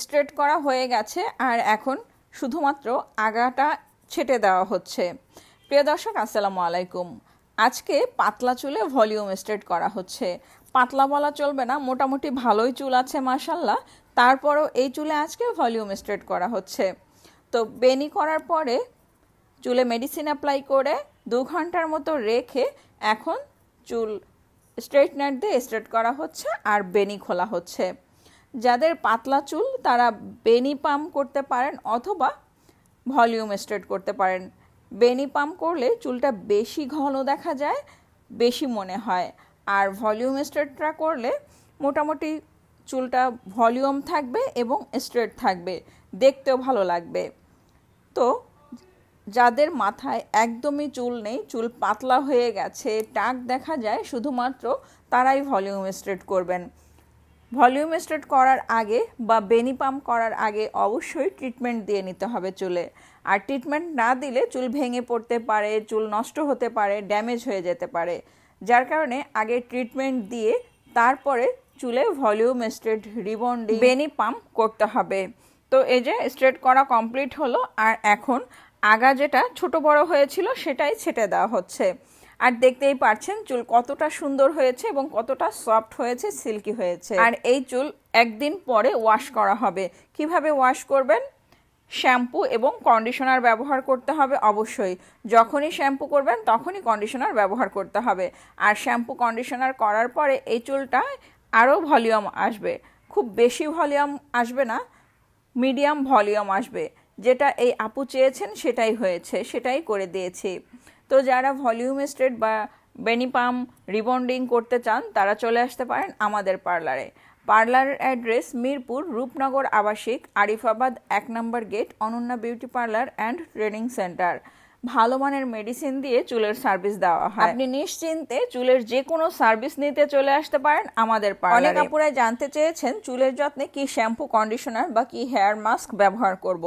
Straight করা হয়ে গেছে আর এখন শুধুমাত্র আগাটা ছেটে দেওয়া হচ্ছে। প্রিয় দর্শক, আসসালামু আলাইকুম। আজকে পাতলা চুলে ভলিউম স্ট্রেট করা হচ্ছে। পাতলা বলা চলবে না, মোটামুটি ভালোই চুল আছে মাসাল্লাহ তারপরও এই চুলে আজকে ভলিউম স্ট্রেট করা হচ্ছে। তো বেনি করার পরে চুলে মেডিসিন অ্যাপ্লাই করে দু ঘণ্টার মতো রেখে এখন চুল স্ট্রেটনার দিয়ে স্ট্রেট করা হচ্ছে আর বেনি খোলা হচ্ছে। যাদের পাতলা চুল তারা বেনি পাম্প করতে পারেন অথবা ভলিউম স্ট্রেট করতে পারেন। বেনি পাম্প করলে চুলটা বেশি ঘন দেখা যায়, বেশি মনে হয়। আর ভলিউম স্ট্রেটটা করলে মোটামুটি চুলটা ভলিউম থাকবে এবং স্ট্রেট থাকবে, দেখতেও ভালো লাগবে। তো যাদের মাথায় একদমই চুল নেই, চুল পাতলা হয়ে গেছে, টাক দেখা যায়, শুধুমাত্র তারাই ভলিউম স্ট্রেট করবেন। ভলিউম স্ট্রেট করার আগে বা বেনি পাম্প করার আগে অবশ্যই ট্রিটমেন্ট দিয়ে নিতে হবে চুলে। আর ট্রিটমেন্ট না দিলে চুল ভেঙে পড়তে পারে, চুল নষ্ট হতে পারে, ড্যামেজ হয়ে যেতে পারে। যার কারণে আগে ট্রিটমেন্ট দিয়ে তারপরে চুলে ভলিউম স্ট্রেট, রিবন্ডিং, বেনি পাম্প করতে হবে। তো এই যে স্ট্রেট করা কমপ্লিট হলো, আর এখন আগা যেটা ছোট বড় হয়েছিল সেটাই ছেটে দেওয়া হচ্ছে। আর দেখতেই পারছেন চুল কতটা সুন্দর হয়েছে এবং কতটা সফট হয়েছে, সিল্কি হয়েছে। আর এই চুল একদিন পরে ওয়াশ করা হবে। কীভাবে ওয়াশ করবেন? শ্যাম্পু এবং কন্ডিশনার ব্যবহার করতে হবে অবশ্যই। যখনই শ্যাম্পু করবেন, তখনই কন্ডিশনার ব্যবহার করতে হবে। আর শ্যাম্পু কন্ডিশনার করার পরে এই চুলটা আরও ভলিউম আসবে। খুব বেশি ভলিউম আসবে না মিডিয়াম ভলিউম আসবে। যেটা এই আপু চেয়েছেন, সেটাই হয়েছে, সেটাই করে দিয়েছি। তো যারা ভলিউম স্ট্রেট বা বেনিপাম রিবন্ডিং করতে চান তারা চলে আসতে পারেন আমাদের পার্লারে। পার্লারের অ্যাড্রেস মিরপুর রূপনগর আবাসিক আরিফাবাদ এক নম্বর gate Ananya beauty parlour and training centre ভালো মানের মেডিসিন দিয়ে চুলের সার্ভিস দেওয়া হয়। আপনি নিশ্চিন্তে চুলের যে কোনো সার্ভিস নিতে চলে আসতে পারেন আমাদের পার্লারে। অনেক আপুরাই জানতে চেয়েছেন চুলের যত্নে কি শ্যাম্পু কন্ডিশনার বা কি হেয়ার মাস্ক ব্যবহার করব।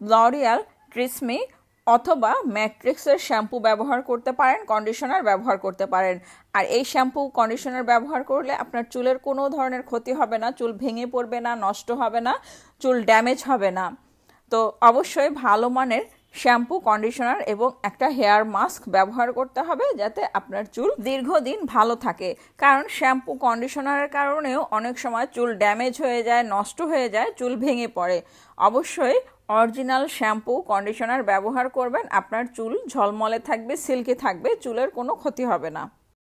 লরিয়াল ট্রিসমি অথবা ম্যাট্রিক্সের শ্যাম্পু ব্যবহার করতে পারেন কন্ডিশনার ব্যবহার করতে পারেন। আর এই শ্যাম্পু কন্ডিশনার ব্যবহার করলে আপনার চুলের কোনো ধরনের ক্ষতি হবে না, চুল ভেঙে পড়বে না, নষ্ট হবে না, চুল ড্যামেজ হবে না। তো অবশ্যই ভালো মানের শ্যাম্পু কন্ডিশনার এবং একটা হেয়ার মাস্ক ব্যবহার করতে হবে যাতে আপনার চুল দীর্ঘদিন ভালো থাকে। কারণ শ্যাম্পু কন্ডিশনারের কারণেও অনেক সময় চুল ড্যামেজ হয়ে যায়, নষ্ট হয়ে যায়, চুল ভেঙে পড়ে। অবশ্যই অরিজিনাল শ্যাম্পু, কন্ডিশনার ব্যবহার করবেন, আপনার চুল ঝলমলে থাকবে, সিল্কি থাকবে, চুলের কোনো ক্ষতি হবে না।